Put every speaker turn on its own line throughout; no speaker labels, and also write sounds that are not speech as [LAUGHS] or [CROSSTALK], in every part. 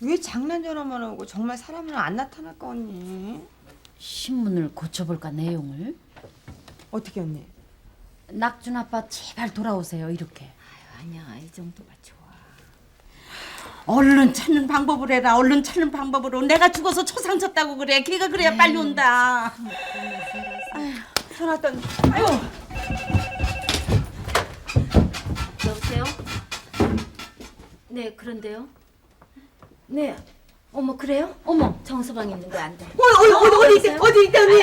왜 장난 전화만 오고 정말 사람은 안 나타날까 언니?
신문을 고쳐볼까 내용을?
어떻게 언니?
낙준 아빠 제발 돌아오세요 이렇게.
아니야 이 정도가 좋아.
얼른 찾는 방법을 해라. 얼른 찾는 방법으로. 내가 죽어서 초상 쳤다고 그래. 걔가 그래야 빨리 온다.
전화 왔더니
여보세요? 네 그런데요. 네. 어머 그래요? 어머 정서방 있는데 안 돼.
어디 어디 어디 있대 어디 있대 언니?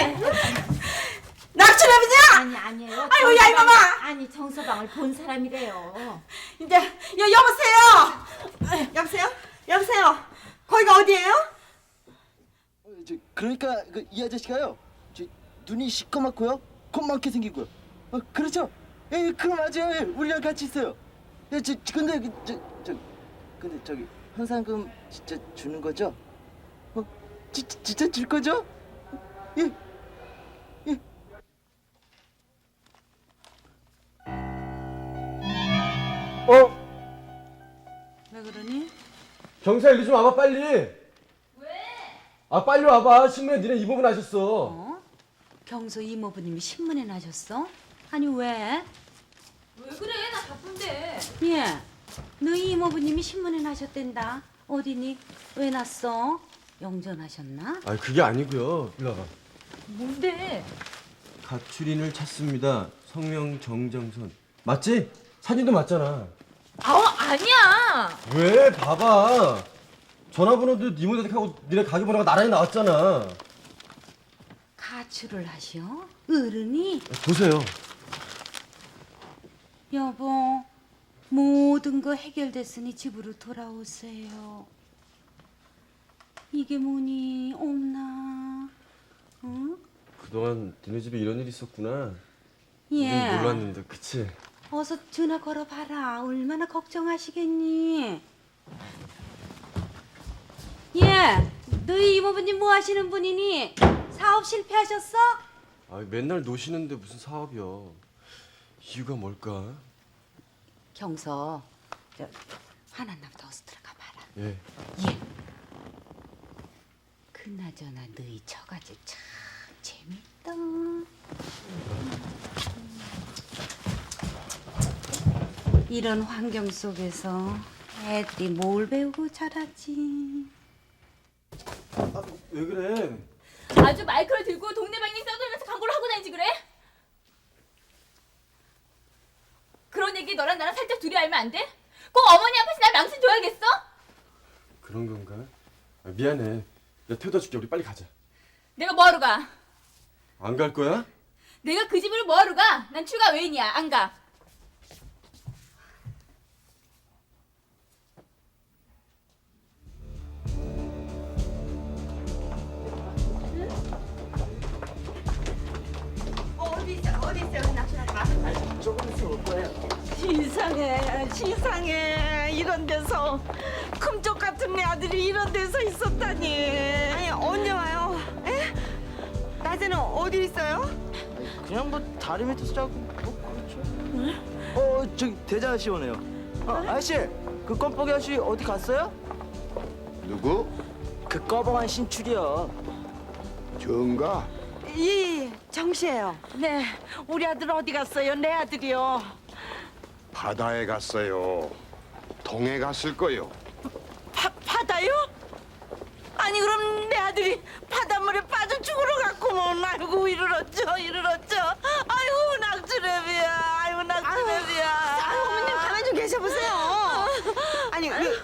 낙천함이냐?
아니 아니에요.
아이고, 야, 이놈아!
아니 정서방을 본 사람이래요.
이제 여 여보세요. 여보세요? 여보세요? 거기가 어디예요?
어, 저, 그러니까 그, 이 아저씨가요. 저, 눈이 시커멓고요. 콧망게 생기고요. 어, 그렇죠? 예, 그럼 맞아요. 우리랑 같이 있어요. 예, 저, 저, 근데 그, 저, 저, 근데 저기 현상금 진짜 주는 거죠? 어, 지, 지- 진짜 줄 거죠? 예. 예.
어?
왜 그러니?
경사 일리 좀 와봐 빨리 왜? 아 빨리 와봐 신문에 니네 이 부분 하셨어
어? 경서 이모부님이 신문에 나셨어? 아니 왜?
왜 그래? 나 바쁜데.
예. 너희 이모부님이 신문에 나셨댄다. 어디니? 왜 났어? 영전하셨나?
아 그게 아니고요 일로 와봐
뭔데?
가출인을 찾습니다 성명 정정선 맞지? 사진도 맞잖아
아우 아니야.
왜 봐봐 전화번호도 니 모델하고 니네 가게번호가 나란히 나왔잖아
가출을 하셔? 어른이?
보세요
여보, 모든 거 해결됐으니 집으로 돌아오세요. 이게 뭐니? 없나? 응?
그동안 니네 집에 이런 일이 있었구나
예.
우린 몰랐는데 그치?
어서 전화 걸어봐라. 얼마나 걱정하시겠니? 예, 너희 이모부님 뭐 하시는 분이니? 사업 실패하셨어?
아 맨날 노시는데 무슨 사업이야 이유가 뭘까?
경서, 저, 화났나보다 어서 들어가 봐라.
예
예. 그나저나 너희 처가집 참 재밌다. 이런 환경 속에서 애들이 뭘 배우고 자라지?
아, 왜 그래?
아주 마이크를 들고 동네방네 떠들면서 광고를 하고 다니지 그래? 얘기 너랑 나랑 살짝 둘이 알면 안 돼? 꼭 어머니 앞에서 날 망신 줘야겠어?
그런 건가? 아, 미안해 내가 태워다 줄게 우리 빨리 가자
내가 뭐하러 가?
안 갈 거야?
내가 그 집으로 뭐하러 가? 난 출가 외인이야 안 가.
어디 있어 어디 있어 낙천함.
시상해 시상해 이런 데서 금쪽 같은 내 아들이 이런 데서 있었다니
아니 언제 와요? 에? 낮에는 어디 있어요?
그냥 뭐 다리 밑에서 자고 뭐 그렇죠. 어, 저기 대자 아저씨 오네요. 어, 아저씨, 그 껌뻑이 아저씨 어디 갔어요?
누구?
그 꺼벙한 신출이요.
정가?
예 정씨예요 네 우리 아들 어디 갔어요 내 아들이요
바다에 갔어요. 동해 갔을 거요.
바, 바다요? 아니 그럼 내 아들이 바닷물에 빠져 죽으러 갔구먼 아이고 이르렀죠 이르렀죠 아이고 낙주래비야 아이고 낙주래비야
아유, 어머님 가만 좀 계셔보세요. 아니 왜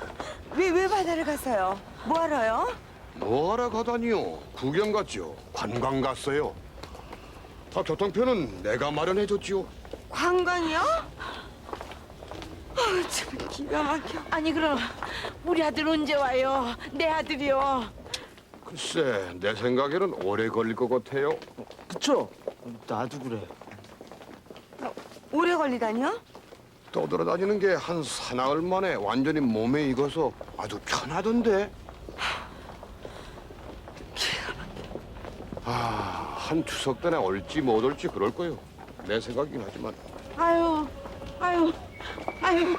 왜 왜 바다를 갔어요? 뭐 하러요?
뭐하러 가다니요? 구경 갔죠. 관광 갔어요. 아, 교통편은 내가 마련해줬지요.
관광이요? 아유 참 기가 막혀.
아니 그럼 우리 아들 언제 와요 내 아들이요
글쎄, 내 생각에는 오래 걸릴 것 같아요.
그쵸? 나도 그래.
오래 걸리다니요?
떠돌아다니는 게 한 사나흘 만에 완전히 몸에 익어서 아주 편하던데. 아, 한 추석 때나 올지 못 올지 그럴 거요. 내 생각이긴 하지만.
아유 아유 아유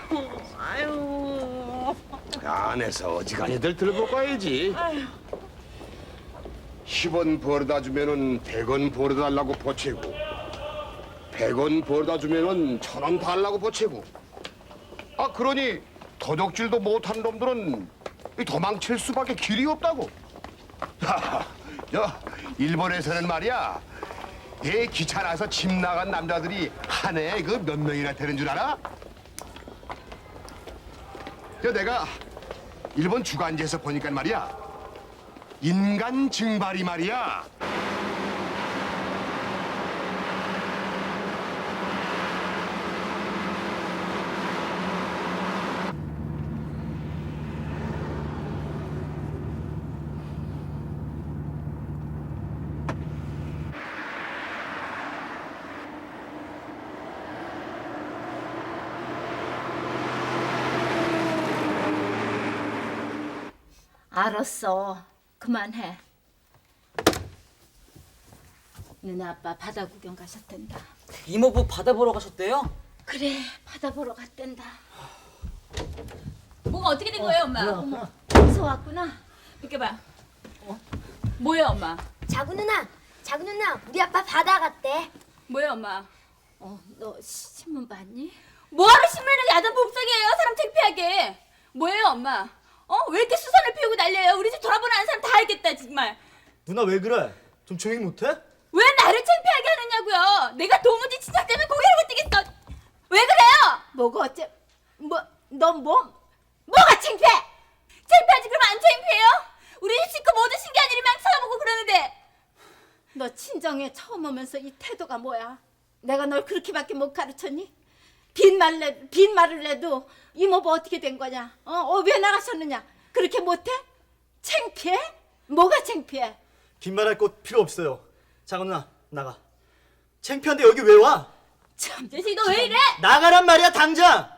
아유
안에서 어지간히들 들고 가야지. 10원 벌어다 주면은 100원 벌어다 달라고 보채고 100원 벌어다 주면은 1000원 달라고 보채고 아 그러니 도둑질도 못하는 놈들은 이 도망칠 수밖에 길이 없다고 [LAUGHS] 야, 일본에서는 말이야 배 기차라서 집 나간 남자들이 한 해에 그 몇 명이나 되는 줄 알아? 야, 내가 일본 주간지에서 보니까 말이야 인간 증발이 말이야
알았어. 그만해. 너네 아빠 바다 구경 가셨단다.
이모부 바다 보러 가셨대요?
그래, 바다 보러 갔단다. 뭐가 어떻게 된 거예요, 엄마? 어머, 어서 왔구나. 비켜봐. 뭐야, 엄마?
자구 누나, 자구 누나, 우리 아빠 바다 갔대.
뭐야, 엄마? 어, 너 시- 신문 봤니? 뭐하러 신문을 야단 법석이에요, 사람 창피하게. 뭐예요, 엄마? 어, 왜 이렇게 수선을 피우고 난려요? 우리 집 돌아보는 아는 사람 다 알겠다, 정말.
누나 왜 그래? 좀 조용히 못해?
왜 나를 창피하게 하느냐고요? 내가 도무지 친척 때문에 고개를 못 들겠어. 왜 그래요? 뭐가 어째? 뭐, 넌 뭐? 뭐가 창피해? 창피하지 그럼 안 창피해요? 우리 집 식구 모두 신기한 일이만 쳐다보고 그러는데. 너 친정에 처음 오면서 이 태도가 뭐야? 내가 널 그렇게밖에 못 가르쳤니? 빈말래 빈말을 해도 이모부 어떻게 된 거냐? 어, 어, 왜 나가셨느냐? 그렇게 못해? 창피해? 뭐가 창피해?
빈말할 것 필요 없어요. 작은 누나 나가. 창피한데 여기 왜 와?
참, 재식 너왜 이래?
나가란 말이야 당장.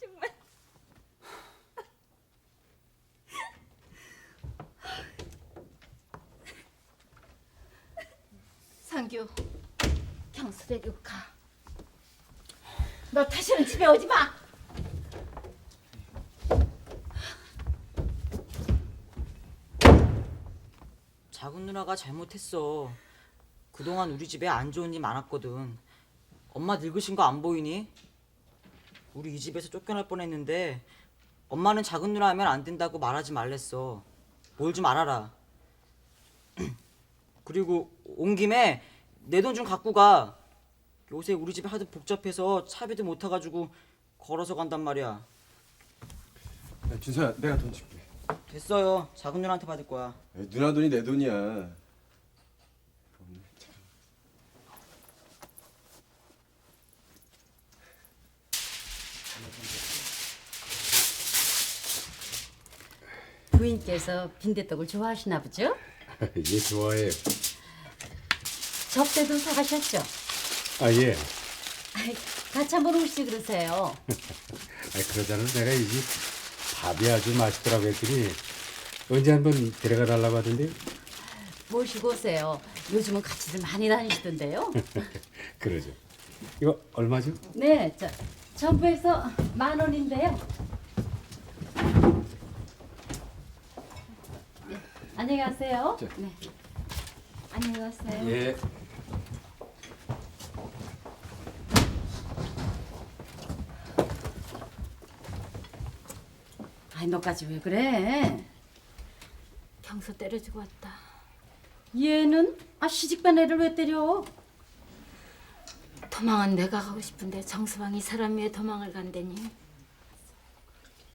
정말. 상규, 경수 데리고 가. 너 다시는 집에 오지 마.
작은 누나가 잘못했어. 그동안 우리 집에 안 좋은 일 많았거든. 엄마 늙으신 거 안 보이니? 우리 이 집에서 쫓겨날 뻔했는데 엄마는 작은 누나 하면 안 된다고 말하지 말랬어. 뭘 좀 알아라. [CLEARS THROAT] 그리고 온 김에 내 돈 좀 갖고 가. 요새 우리 집이 하도 복잡해서 차비도 못 타가지고 걸어서 간단 말이야.
준서야 내가 돈 줄게.
됐어요. 작은 누나한테 받을 거야.
누나 돈이 내 돈이야.
부인께서 빈대떡을 좋아하시나 보죠? [LAUGHS]
예, 좋아해요.
접대도 사가셨죠?
아, 예.
아이, 같이 한번 오시지 그러세요. [LAUGHS]
아, 그러자는 내가 이집 밥이 아주 맛있더라고 했더니 언제 한번 데려가 달라고 하던데요?
모시고 오세요. 요즘은 같이들 많이 다니시던데요. [LAUGHS]
그러죠. 이거 얼마죠?
네, 저 전부에서 만 원인데요. 네, 안녕히 가세요.
자.
네. 안녕히 가세요.
예.
아이, 너까지 왜 그래?
경수 때려주고 왔다.
얘는 아 시집간 애를 왜 때려?
도망은 내가 가고 싶은데 정수왕이 사람 위에 도망을 간다니.